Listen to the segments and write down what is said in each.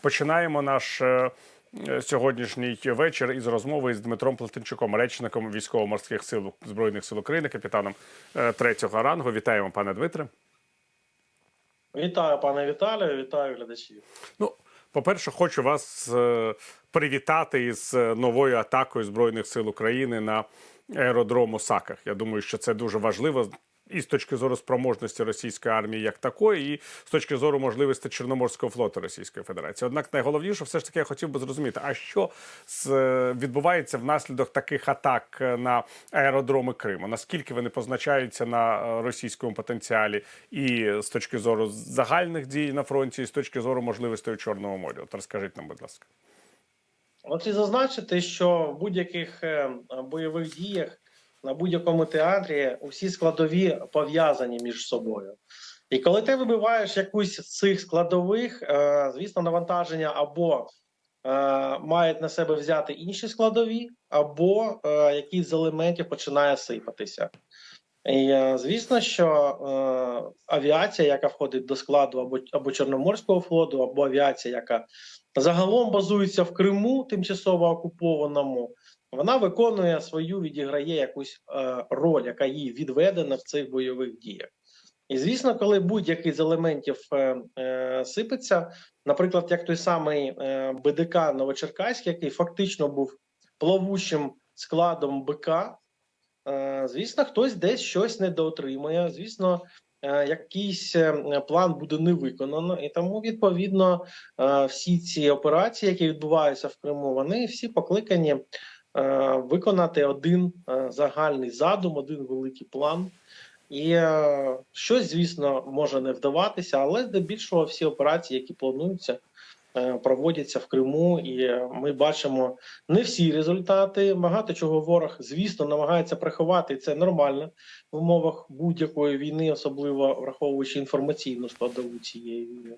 Починаємо наш е, е, сьогоднішній вечір із розмови з Дмитром Плетенчуком, речником військово-морських сил збройних сил України, капітаном е, третього рангу. Вітаємо, пане Дмитре. Вітаю, пане Віталію, вітаю глядачів. Ну, по-перше, хочу вас привітати із новою атакою Збройних сил України на аеродрому Саках. Я думаю, що це дуже важливо і з точки зору спроможності російської армії як такої, і з точки зору можливості Чорноморського флоту Російської Федерації. Однак найголовніше, все ж таки, я хотів би зрозуміти, а що е, відбувається внаслідок таких атак е, на аеродроми Криму? Наскільки вони позначаються на е, російському потенціалі, і з точки зору загальних дій на фронті, і з точки зору можливостей у Чорному морі? От розкажіть нам, будь ласка. От і зазначити, що в будь-яких бойових діях на будь-якому театрі усі складові пов'язані між собою. І коли ти вибиваєш якусь з цих складових, е, звісно, навантаження або е, мають на себе взяти інші складові, або е, якийсь з елементів починає сипатися. І звісно, що авіація, яка входить до складу або, або Чорноморського флоту, або авіація, яка загалом базується в Криму, тимчасово окупованому, вона виконує свою, відіграє якусь е, роль, яка їй відведена в цих бойових діях. І звісно, коли будь-який з елементів е, е, сипеться, наприклад, як той самий е, БДК Новочеркаський, який фактично був плавучим складом БК, е, звісно, хтось десь щось недоотримує. Звісно, е, якийсь е, план буде не виконано, і тому відповідно е, всі ці операції, які відбуваються в Криму, вони всі покликані виконати один е, загальний задум, один великий план. І е, щось, звісно, може не вдаватися, але здебільшого всі операції, які плануються, е, проводяться в Криму, і е, ми бачимо не всі результати. Багато чого ворог, звісно, намагається приховати. і Це нормально в умовах будь-якої війни, особливо враховуючи інформаційну складову цієї війни.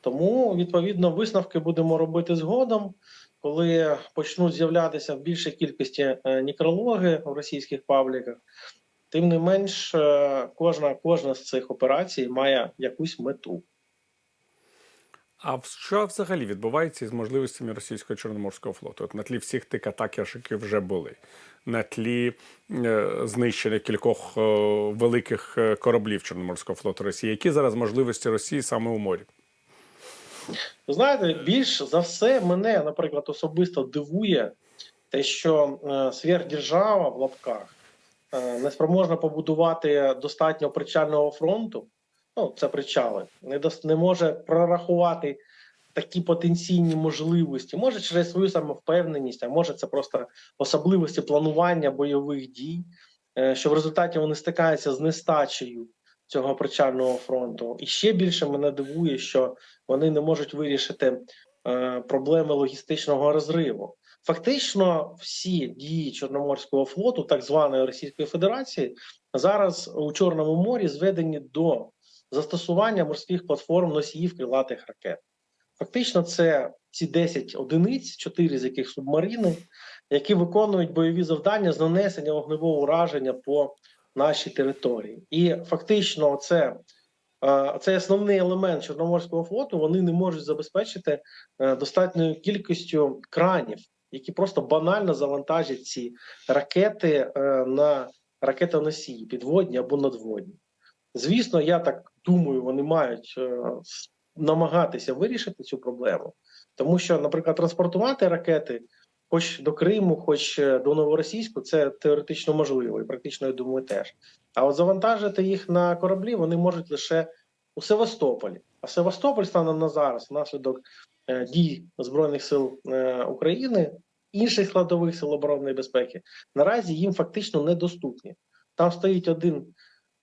Тому відповідно висновки будемо робити згодом, коли почнуть з'являтися в більшій кількості е, некрологи в російських пабліках. Тим не менш, е, кожна кожна з цих операцій має якусь мету. А що взагалі відбувається із можливостями російського чорноморського флоту? От на тлі всіх тих атак, які вже були, на тлі е, знищення кількох е, великих е, кораблів Чорноморського флоту Росії, які зараз можливості Росії саме у морі? Ви знаєте, більш за все мене, наприклад, особисто дивує те, що е, сверхдержава в лапках е, не спроможна побудувати достатньо причального фронту. Ну, це причали, не дос, не може прорахувати такі потенційні можливості. Може через свою самовпевненість, а може це просто особливості планування бойових дій, е, що в результаті вони стикаються з нестачею цього причального фронту. І ще більше мене дивує, що вони не можуть вирішити е, проблеми логістичного розриву. Фактично, всі дії Чорноморського флоту, так званої Російської Федерації, зараз у Чорному морі зведені до застосування морських платформ носіїв крилатих ракет. Фактично, це ці 10 одиниць, 4 з яких субмарини, які виконують бойові завдання з нанесення вогневого ураження по нашій території. І фактично, це е, цей основний елемент Чорноморського флоту вони не можуть забезпечити е, достатньою кількістю кранів, які просто банально завантажать ці ракети е, на ракетоносії, підводні або надводні. Звісно, я так думаю, вони мають намагатися вирішити цю проблему, тому що, наприклад, транспортувати ракети. Хоч до Криму, хоч е, до Новоросійську, це теоретично можливо, і практично, я думаю, теж. А от завантажити їх на кораблі вони можуть лише у Севастополі. А Севастополь станом на зараз, внаслідок е, дій Збройних сил е, України, інших складових сил оборонної безпеки, наразі їм фактично недоступні. Там стоїть один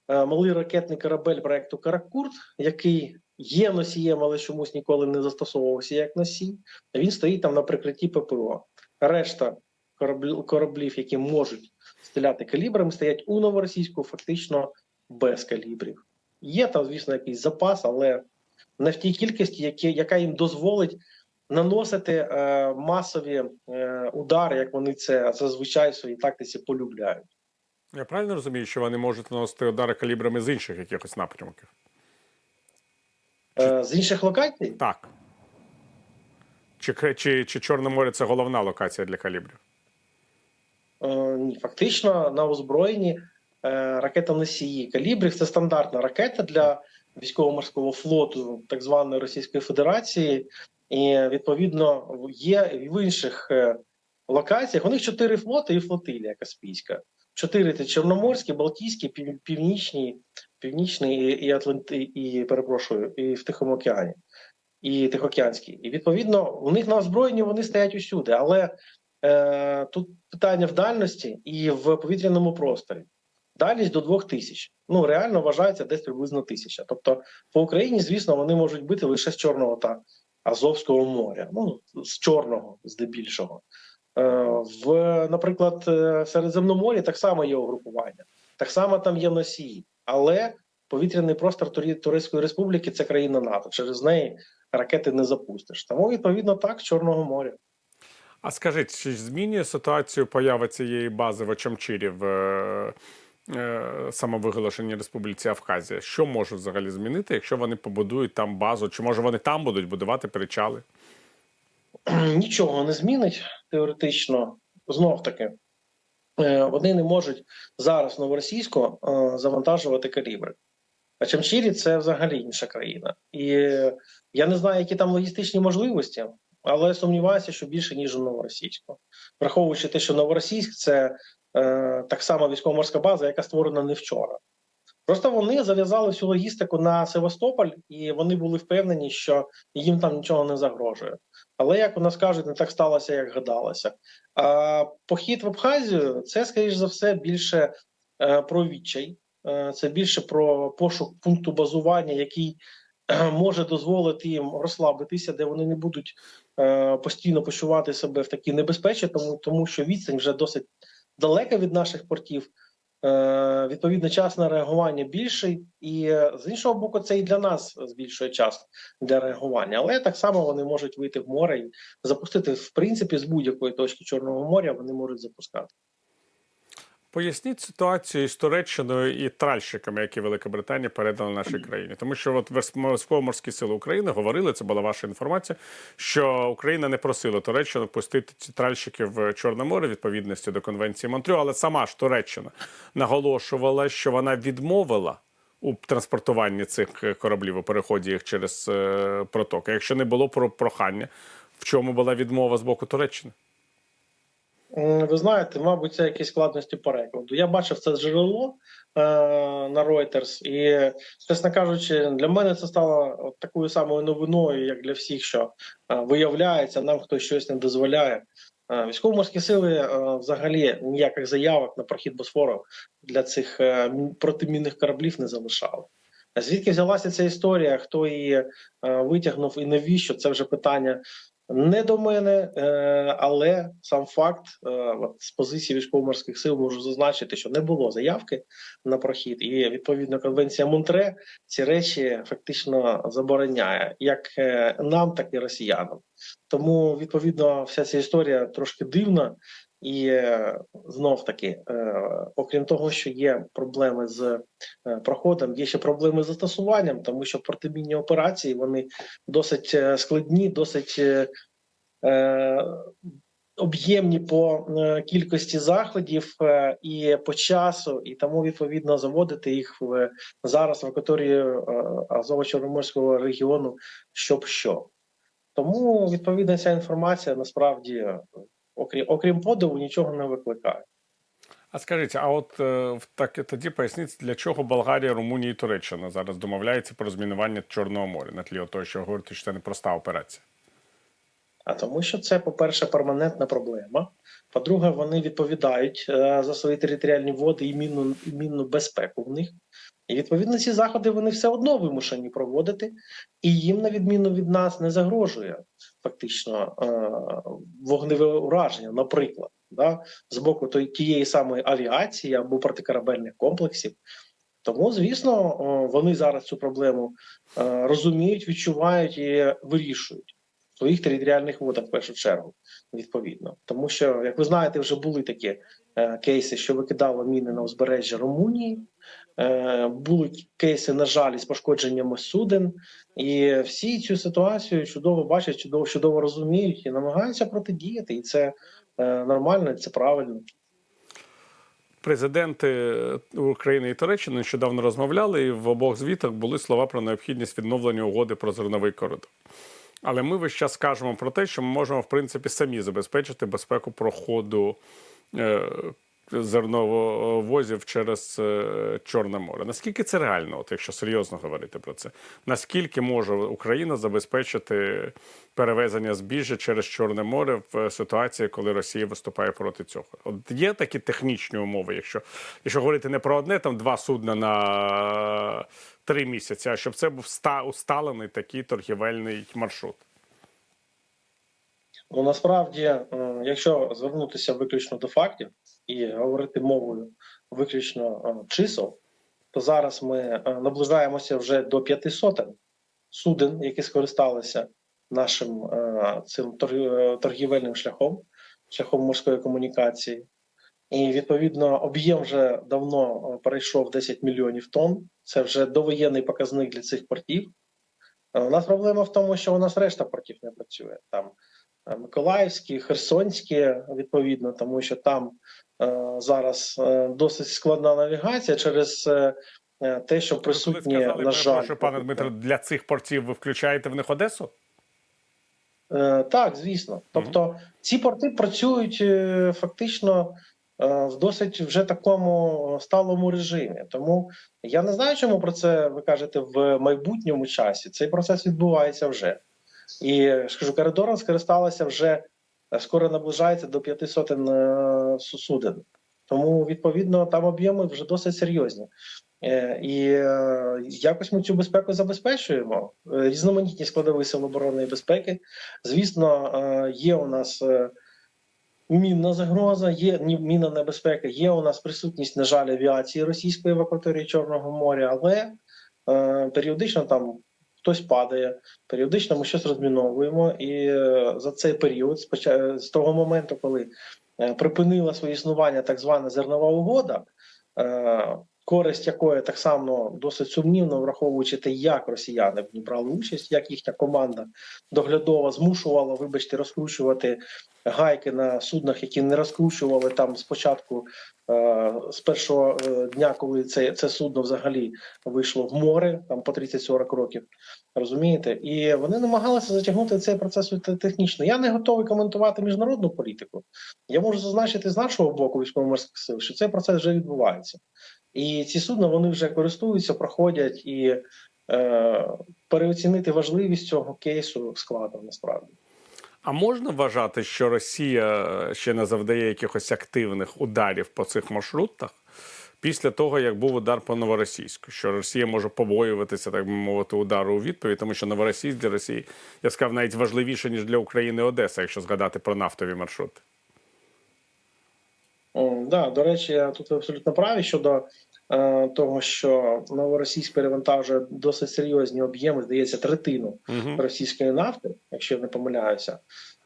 малий ракетний корабель проекту Каракурт, який є носієм, але чомусь ніколи не застосовувався як носій. Він стоїть там на прикритті ППО. Решта кораблів, які можуть стріляти калібрами, стоять у новоросійську фактично без калібрів. Є там, звісно, якийсь запас, але не в тій кількості, які, яка їм дозволить наносити е, масові е, удари, як вони це зазвичай в своїй тактиці полюбляють. Я правильно розумію, що вони можуть наносити удари калібрами з інших якихось напрямків? Е, з інших локацій Так. Чи, чи, чи Чорне море це головна локація для калібрів? Е, фактично на озброєнні е, ракета-носії калібрів це стандартна ракета для військово-морського флоту так званої Російської Федерації, і відповідно є в інших е, локаціях. У них чотири флоти і флотилія Каспійська. Чотири це Чорноморський, Балтійський, Північний, Північний і Атланти, і перепрошую, і в Тихому океані, і Тихоокеанський. І відповідно у них на озброєнні вони стоять усюди, але е, тут питання в дальності і в повітряному просторі. Дальність до 2000. Ну реально вважається десь приблизно тисяча. Тобто по Україні, звісно, вони можуть бити лише з Чорного та Азовського моря. Ну з Чорного, здебільшого. Е, в, наприклад, е, в Середземноморі так само є угрупування, так само там є носії, але повітряний простор Турецької Республіки це країна НАТО. Через неї ракети не запустиш. Тому відповідно так Чорного моря. А скажіть, чи змінює ситуацію поява цієї бази в Очамчирі в е, е, самовиголошеній Республіці Абхазія? Що може взагалі змінити, якщо вони побудують там базу? Чи може вони там будуть будувати причали? нічого не змінить теоретично. Знов таки, е, вони не можуть зараз новоросійську е, завантажувати калібри. А Чамчірі це взагалі інша країна. І я не знаю, які там логістичні можливості, але сумніваюся, що більше, ніж у новоросійську. Враховуючи те, що новоросійськ це е, так само військово-морська база, яка створена не вчора. Просто вони зав'язали всю логістику на Севастополь, і вони були впевнені, що їм там нічого не загрожує. Але як у нас кажуть, не так сталося, як гадалося. А похід в Абхазію це, скоріш за все, більше е, про відчай, це більше про пошук пункту базування, який е, може дозволити їм розслабитися, де вони не будуть е, постійно почувати себе в такій небезпечі, тому, тому що відстань вже досить далека від наших портів. Е, відповідно, час на реагування більший, і е, з іншого боку, це і для нас збільшує час для реагування. Але так само вони можуть вийти в море і запустити в принципі з будь-якої точки Чорного моря. Вони можуть запускати. Поясніть ситуацію із Туреччиною і тральщиками, які Велика Британія передала нашій країні. Тому що от військово-морські сили України говорили, це була ваша інформація, що Україна не просила Туреччину пустити ці тральщики в Чорне море відповідності до конвенції Монтрю, але сама ж Туреччина наголошувала, що вона відмовила. У транспортуванні цих кораблів у переході їх через е, протоки. Якщо не було про прохання, в чому була відмова з боку Туреччини? Ви знаєте, мабуть, це якісь складності перекладу. Я бачив це джерело е, на Reuters, і, чесно кажучи, для мене це стало от такою самою новиною, як для всіх, що е, виявляється, нам хтось щось не дозволяє. Е, Військово-морські сили е, взагалі ніяких заявок на прохід Босфору для цих е, протимінних кораблів не залишали. Звідки взялася ця історія? Хто її е, витягнув і навіщо? Це вже питання не до мене, е, але сам факт е, з позиції військово-морських сил можу зазначити, що не було заявки на прохід, і відповідно конвенція Монтре ці речі фактично забороняє як е, нам, так і росіянам. Тому відповідно вся ця історія трошки дивна. І е, знов таки, е, окрім того, що є проблеми з е, проходом, є ще проблеми з застосуванням, тому що протимінні операції вони досить складні, досить об'ємні по кількості заходів і по часу, і тому відповідно заводити їх в зараз в акваторії е, Азово-Чорноморського регіону, щоб що. Тому відповідно ця інформація насправді, окрім окрім подиву, нічого не викликає. А скажіть, а от е, так тоді поясніть, для чого Болгарія, Румунія і Туреччина зараз домовляються про розмінування Чорного моря на тлі того, що говорите, що це непроста операція. А тому, що це, по-перше, перманентна проблема. По-друге, вони відповідають е, за свої територіальні води і мінну, і мінну безпеку в них. І відповідно ці заходи вони все одно вимушені проводити, і їм, на відміну від нас, не загрожує фактично е, вогневе ураження, наприклад, да, з боку тієї самої авіації або протикорабельних комплексів. Тому, звісно, вони зараз цю проблему е, розуміють, відчувають і вирішують своїх територіальних водах в першу чергу, відповідно. Тому що, як ви знаєте, вже були такі е, кейси, що викидало міни на узбережжя Румунії, Е, Були кейси, на жаль, із пошкодженнями суден, і всі цю ситуацію чудово бачать, чудово чудово розуміють і намагаються протидіяти. І це е, нормально, це правильно. Президенти України і Туреччини нещодавно розмовляли, і в обох звітах були слова про необхідність відновлення угоди про зерновий коридор. Але ми весь час кажемо про те, що ми можемо в принципі самі забезпечити безпеку проходу е, зерновозів через е, Чорне море. Наскільки це реально, от якщо серйозно говорити про це? Наскільки може Україна забезпечити перевезення збіжжя через Чорне море в ситуації, коли Росія виступає проти цього? От є такі технічні умови, якщо, якщо говорити не про одне, там два судна на три місяці, а щоб це був усталений такий торгівельний маршрут. Ну насправді, якщо звернутися виключно до фактів і говорити мовою виключно е, чисел, то зараз ми е, наближаємося вже до п'яти сотень суден, які скористалися нашим е, цим торгівельним шляхом, шляхом морської комунікації. І відповідно об'єм вже давно е, перейшов 10 мільйонів тонн. Це вже довоєнний показник для цих портів. Е, У нас проблема в тому, що у нас решта портів не працює. Там е, Миколаївські, Херсонські, відповідно, тому що там е, зараз е, досить складна навігація через е, те, що присутні, сказали, на жаль, що пане Дмитро, для цих портів ви включаєте в них Одесу? Е, Так, звісно. Тобто ці порти працюють е, фактично в досить вже такому сталому режимі. Тому я не знаю, чому про це ви кажете в майбутньому часі. Цей процес відбувається вже. І я ж кажу, коридором скористалося вже е, скоро наближається до п'яти сотень е, суден. Тому, відповідно, там об'єми вже досить серйозні. Е, І е, якось ми цю безпеку забезпечуємо. Е, Різноманітні складові сил оборони безпеки. Звісно, е, є у нас е, мінна загроза, є мінна небезпека, є у нас присутність, на жаль, авіації російської в акваторії Чорного моря, але е, періодично там хтось падає, періодично ми щось розміновуємо. І е, за цей період, споча- з того моменту, коли е, припинила своє існування так звана зернова угода. е, Користь якої так само досить сумнівно, враховуючи те, як росіяни брали участь, як їхня команда доглядова змушувала, вибачте, розкручувати гайки на суднах, які не розкручували там спочатку е, з першого е, дня, коли це, це судно взагалі вийшло в море, там по 30-40 років. Розумієте, і вони намагалися затягнути цей процес технічно. Я не готовий коментувати міжнародну політику. Я можу зазначити з нашого боку військово-морських сил, що цей процес вже відбувається. І ці судна вони вже користуються, проходять і е, переоцінити важливість цього кейсу складно насправді. А можна вважати, що Росія ще не завдає якихось активних ударів по цих маршрутах після того, як був удар по новоросійську? Що Росія може побоюватися, так би мовити, удару у відповідь, тому що новоросійськ для Росії, я сказав, навіть важливіше, ніж для України Одеса, якщо згадати про нафтові маршрути. М, Да, до речі, тут ви абсолютно праві щодо е, того, що новоросійськ перевантажує досить серйозні об'єми, здається, третину Угу. російської нафти, якщо я не помиляюся.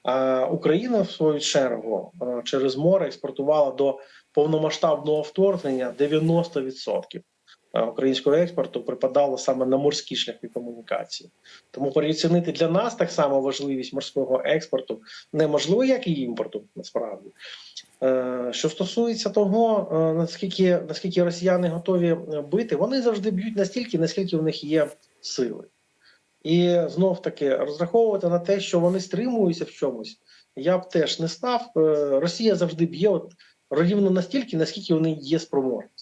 А Україна, в свою чергу, е, через море експортувала до повномасштабного вторгнення 90% е, українського експорту припадало саме на морські шляхи комунікації. Тому переоцінити для нас так само важливість морського експорту неможливо, як і імпорту, насправді. Е, Що стосується того, е, наскільки наскільки росіяни готові е, бити, вони завжди б'ють настільки, наскільки в них є сили. І знов таки розраховувати на те, що вони стримуються в чомусь, я б теж не став. Е, Росія завжди б'є от рівно настільки, наскільки вони є спроможностей.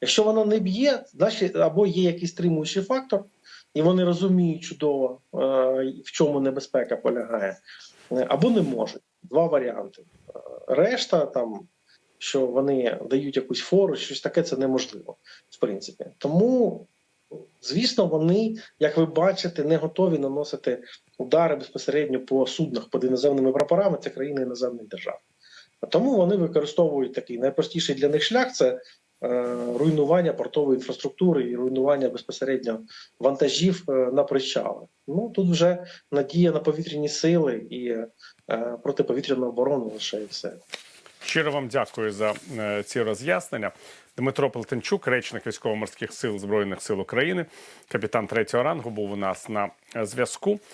Якщо вона не б'є, значить або є якийсь стримуючий фактор, і вони розуміють чудово, е, в чому небезпека полягає, або не можуть. Два варіанти. Е, Решта там. Що вони дають якусь фору, щось таке це неможливо, в принципі. Тому Звісно, вони, як ви бачите, не готові наносити удари безпосередньо по суднах під іноземними прапорами. Це країни іноземних держав. Тому вони використовують такий найпростіший для них шлях це руйнування портової інфраструктури і руйнування безпосередньо вантажів е, на причали. Ну тут вже надія на повітряні сили і е, протиповітряну оборону лише і все. Щиро вам дякую за е, ці роз'яснення. Дмитро Плетенчук, речник військово-морських сил Збройних сил України, капітан третього рангу, був у нас на е, зв'язку.